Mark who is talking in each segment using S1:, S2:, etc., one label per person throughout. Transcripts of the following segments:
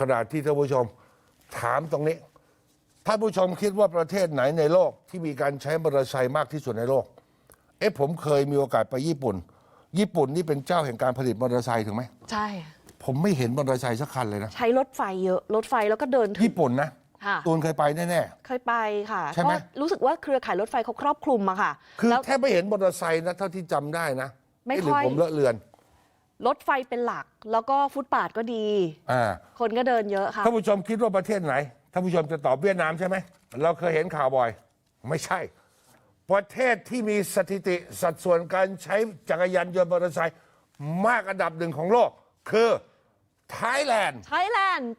S1: ขณะที่ท่านผู้ชมถามตรงนี้ท่านผู้ชมคิดว่าประเทศไหนในโลกที่มีการใช้มอเตอร์ไซค์มากที่สุดในโลก เอ๊ะผมเคยมีโอกาสไปญี่ปุ่น ญี่ปุ่นนี่เป็นเจ้าแห่งการผลิตมอเตอร์ไซค์ถูกไหม
S2: ใช่
S1: ผมไม่เห็นมอเตอร์ไซค์สักคันเลยนะ
S2: ใช้รถไฟเยอะรถไฟแล้วก็เดินถึง
S1: ญี่ปุ่นนะ
S2: ค่ะ
S1: ตูนเคยไปแน่
S2: เคยไปค่ะ
S1: ใช่ไหม
S2: ก็รู้สึกว่าเครือข่ายรถไฟเขาครอบคลุมอะค่ะ
S1: ๆ คือ
S2: แล้ว
S1: แทบไม่เห็นมอเตอร์ไซค์นะเท่าที่จำได้นะ
S2: ไม่
S1: เะหรือ
S2: ค่อย
S1: ผมเลอะเลือน
S2: รถไฟเป็นหลัก แล้วก็ฟุตปาดก็ดี
S1: อ่า
S2: คนก็เดินเยอะค่ะ
S1: ท่านผู้ชมคิดว่าประเทศไหนท่านผู้ชมจะตอบเวียดนามใช่ไหมเราเคยเห็นข่าวบ่อย ไม่ใช่ ประเทศที่มีสถิติสัดส่วนการใช้จักรยานยนต์มอเตอร์ไซค์มากอันดับหนึ่งของโลก คือ ไทยแลนด์
S2: ไทยแลนด์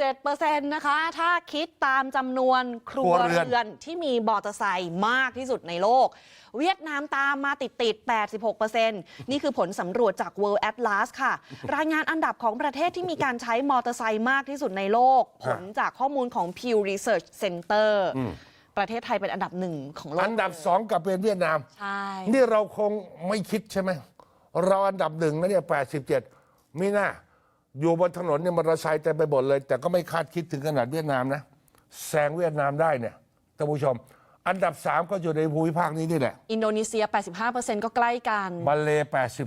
S2: 87%นะคะ ถ้าคิดตามจำนวนครัว
S1: ครัวเรือน
S2: เรือนที่มีมอเตอร์ไซค์มากที่สุดในโลก เวียดนามตามมาติดติดๆ86%นี่คือผลสำรวจจาก World Atlas ค่ะ รายงานอันดับของประเทศที่มีการใช้มอเตอร์ไซค์มากที่สุดในโลก ผลจากข้อมูลของ Pew Research Center ประเทศไทยเป็นอันดับหนึ่งของโลก
S1: อันดับสองกับเป็นเวียดนาม
S2: ใช่
S1: นี่เราคงไม่คิดใช่ไหม เราอันดับหนึ่งนะเนี่ย87มีหน้า อยู่บนถนนเนี่ยมอเตอร์ไซค์เต็มไปหมดเลย แต่ก็ไม่คาดคิดถึงขนาดเวียดนามนะแซงเวียดนามได้เนี่ยท่านผู้ชม อันดับสามก็อยู่ในภูมิภาคนี้นี่แหละ
S2: อินโดนีเซีย 85%ก็ใกล้กัน
S1: มาเล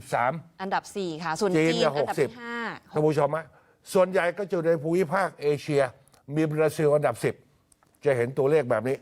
S1: 83
S2: อันดับ 4 ค่ะ ส่วน
S1: จีน
S2: จีน
S1: เนี่ย
S2: อันดับที่
S1: 60ท่านผู้ชมฮะส่วนใหญ่ก็อยู่ในภูมิภาคเอเชีย มีบราซิลอันดับ 10 จะเห็นตัวเลขแบบนี้